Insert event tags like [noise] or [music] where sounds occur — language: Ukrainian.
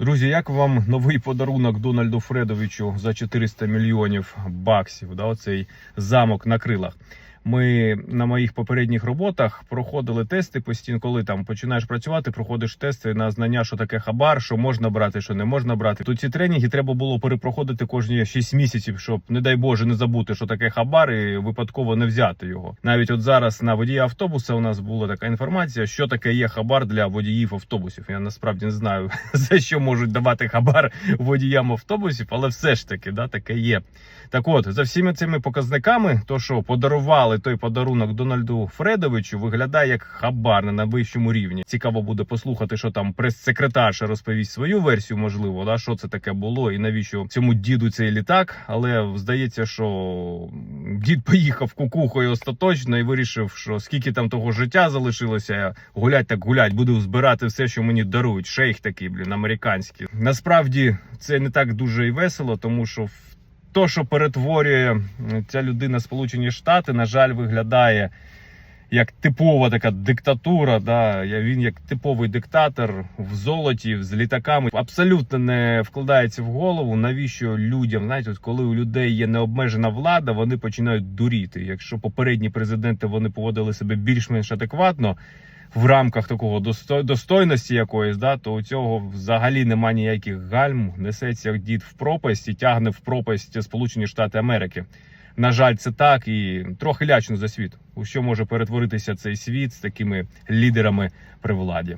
Друзі, як вам новий подарунок Дональду Фредовичу за 400 мільйонів баксів? Да, оцей замок на крилах. Ми на моїх попередніх роботах проходили тести постійно, коли там починаєш працювати, проходиш тести на знання, що таке хабар, що можна брати, що не можна брати. Тут ці тренінги треба було перепроходити кожні 6 місяців, щоб, не дай Боже, не забути, що таке хабар, і випадково не взяти його. Навіть от зараз на водії автобуса у нас була така інформація, що таке є хабар для водіїв автобусів. Я насправді не знаю [laughs] за що можуть давати хабар водіям автобусів, але все ж таки, да, таке є. Так от, за всіми цими показниками, то що подарували той подарунок Дональду Фредовичу, виглядає як хабар на найвищому рівні. Цікаво буде послухати, що там прес-секретарша розповість свою версію, можливо, да, що це таке було і навіщо цьому діду цей літак. Але здається, що дід поїхав кукухою остаточно і вирішив, що скільки там того життя залишилося, гулять так гулять, буду збирати все, що мені дарують. Шейх такий, блін, американський. Насправді це не так дуже і весело, тому що то, що перетворює ця людина Сполучені Штати, на жаль, виглядає як типова така диктатура. Да? Він як типовий диктатор в золоті, з літаками. Абсолютно не вкладається в голову, навіщо людям, знаєте, от коли у людей є необмежена влада, вони починають дуріти. Якщо попередні президенти вони поводили себе більш-менш адекватно. В рамках такого достой- достойності якоїсь, да, то у цього взагалі нема ніяких гальм. Несеться дід в пропасть і тягне в пропасть Сполучені Штати Америки. На жаль, це так і трохи лячно за світ. У що може перетворитися цей світ з такими лідерами при владі?